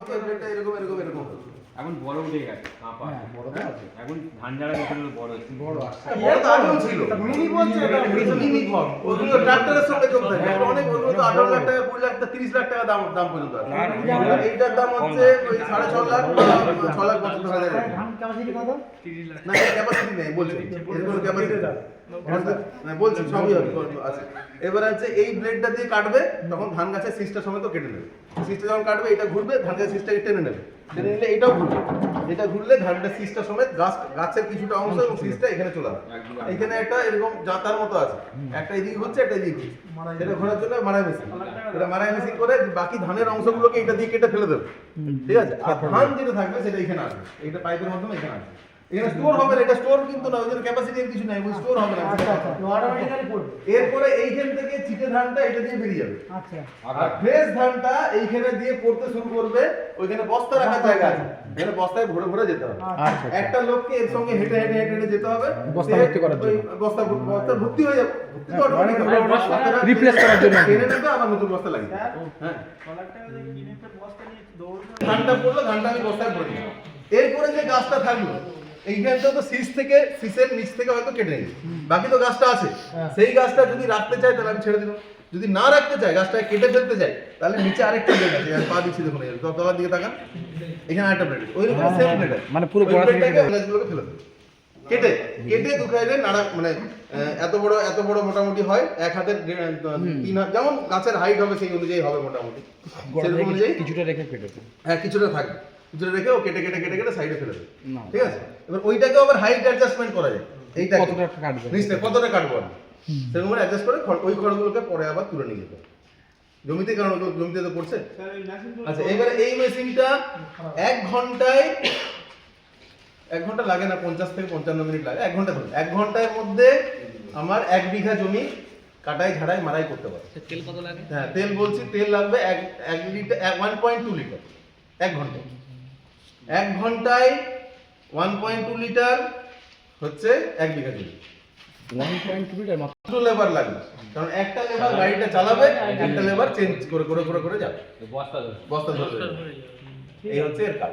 এরকম এরকম এরকম এখন বড় উঠে গেছে কাঁপা এখন ধান ঝাড়া মেশিন বড় বড় বড় তো আগেও ছিল। মিনি বলছে এটা মিনি ফর্ম ওগুলো ট্রাক্টরের সঙ্গে চলতে এখন অনেক ওগুলো তো আঠারো লাখ টাকা কুড়ি লাখ টাকা তিরিশ লাখ টাকা দাম দাম পর্যন্ত আছে। এইটার দাম হচ্ছে ওই সাড়ে ছ লাখ বা লাখ পঁচাত্তর হাজার ধান ক্যাপাসিটি কত? না ক্যাপাসিটি নেই বলছি। এর ক্যাপাসিটি বলছি সবই আছে। এবার হচ্ছে এই ব্লেডটা দিয়ে কাটবে তখন ধান গাছের সিস্টা সমেত কেটে নেবে সিস্টা যখন কাটবে এটা ঘুরবে ধান গাছের সিস্টাকে টেনে নেবে। টেনে নিলে এটাও ঘুরবে। এটা ঘুরলে ধানটা সিস্টা সমেত গাছ গাছের কিছুটা অংশ এবং সিস্টা এখানে চলে আসবে। এখানে একটা এরকম জাতার মতো আছে। একটা এদিকে হচ্ছে একটা এদিকে হচ্ছে এটা ঘোরার জন্য মারাই মেশিন। এটা মারাই মেশিন করে বাকি ধানের অংশগুলোকে এটা দিয়ে কেটে ফেলে দেবে। ঠিক আছে? আর ধান যেটা থাকবে সেটা এখানে আসবে। এটা পাইপের মাধ্যমে এখানে আসবে। এখানে স্টোর হবে না এটা স্টোর কিন্তু না ওই জন্য ক্যাপাসিটি কিছু নাই ওই স্টোর হবে না। আচ্ছা আচ্ছা অটোমেটিক্যালি পড়বে এরপরে এইখান থেকে চিটে ধানটা এটা দিয়ে বেরিয়ে যাবে। আচ্ছা। আর ফ্রেশ ধানটা এইখানে দিয়ে পড়তে শুরু করবে ওইখানে বস্তা রাখার জায়গা আছে। এখানে বস্তায় ভরে ভরে যেতে হবে। আচ্ছা একটা লোককে এর সঙ্গে হেঁটে হেঁটে হেঁটে হেঁটে যেতে হবে। বস্তা ভর্তি করার জন্য। বস্তা বস্তা ভর্তি হয়ে যাবে। ভর্তি তো automatic হবে। মানে করার জন্য। টেনে নেবে আবার নতুন বস্তা লাগিয়ে। হ্যাঁ। ধানটা পড়ল ধানটা আমি বস্তায় ভরে দিলাম এরপরে যে গাছটা থাকল এইখানটা তো শীষ থেকে শীষের নিচ থেকে হয়তো কেটে বাকি তো গাছটা আছে। হ্যাঁ। সেই গাছটা যদি রাখতে চাই তাহলে আমি ছেড়ে দিলাম। যদি না রাখতে চাই গাছটা কেটে ফেলতে চাই তাহলে নিচে আরেকটা ব্লেড আছে। পা দিচ্ছি দেখুন তলার দিকে তাকান। এখানে আরেকটা ব্লেড ওই রকম সেম ব্লেড মানে পুরো গোড়া থেকে গাছগুলোকে ফেলে দেবে। কেটে কেটে দু খাইলে নাড়া মানে এত বড় এত বড় মোটামুটি হয়। এক হাতের তিন হাত যেমন গাছের হাইট হবে সেই অনুযায়ী হবে মোটামুটি। সেরকম অনুযায়ী কিছুটা রেখে কেটেছে হ্যাঁ কিছুটা থাকবে। কিছুটা রেখে ও কেটে কেটে কেটে কেটে সাইডে ফেলে দেবে ঠিক আছে? এবার ওইটাকে আবার হাইট অ্যাডজাস্টমেন্ট করা যায়। এইটা কতটা কাটবে? নিশ্চয় কতটা কাটবো আমি সেরকম করে অ্যাডজাস্ট করে ওই খড়গুলোকে পরে আবার তুলে নিয়ে যেতে হবে। জমিতে কারণ জমিতে তো পড়ছে? আচ্ছা এবারে এই মেশিনটা এক ঘন্টায় এক ঘণ্টা লাগে না পঞ্চাশ থেকে পঞ্চান্ন মিনিট লাগে। এক ঘণ্টা ধরুন। এক ঘণ্টার মধ্যে আমার এক বিঘা জমি কাটাই ঝাড়াই মারাই করতে পারে। তেল কত লাগে? হ্যাঁ তেল বলছি তেল লাগবে এক এক litre one point two litre. এক ঘন্টায়। এক ঘন্টায় ওয়ান পয়েন্ট টু লিটার হচ্ছে এক বিঘা জমি। ওয়ান পয়েন্ট টু লিটার মাত্র। লেবার লাগবে কারণ একটা লেবার গাড়িটা চালাবে একটা লেবার চেঞ্জ করে করে করে করে যাবে। বস্তা ধরে। বস্তা ধরে যাবে। এই হচ্ছে এর কাজ।